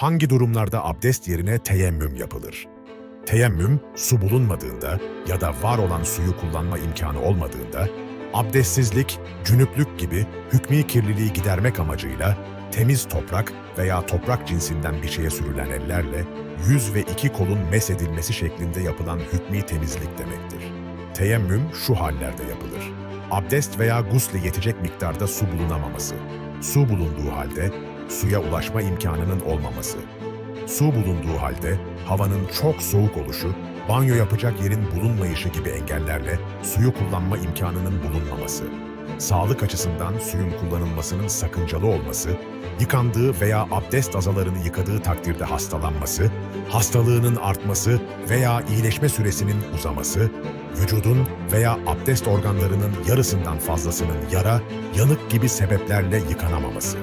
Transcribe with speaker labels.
Speaker 1: Hangi durumlarda abdest yerine teyemmüm yapılır? Teyemmüm, su bulunmadığında ya da var olan suyu kullanma imkanı olmadığında, abdestsizlik, cünüplük gibi hükmî kirliliği gidermek amacıyla temiz toprak veya toprak cinsinden bir şeye sürülen ellerle yüz ve iki kolun mesedilmesi şeklinde yapılan hükmî temizlik demektir. Teyemmüm şu hallerde yapılır. Abdest veya gusle yetecek miktarda su bulunamaması, su bulunduğu halde suya ulaşma imkanının olmaması, su bulunduğu halde havanın çok soğuk oluşu, banyo yapacak yerin bulunmayışı gibi engellerle suyu kullanma imkanının bulunmaması, sağlık açısından suyun kullanılmasının sakıncalı olması, yıkandığı veya abdest azalarını yıkadığı takdirde hastalanması, hastalığının artması veya iyileşme süresinin uzaması, vücudun veya abdest organlarının yarısından fazlasının yara, yanık gibi sebeplerle yıkanamaması.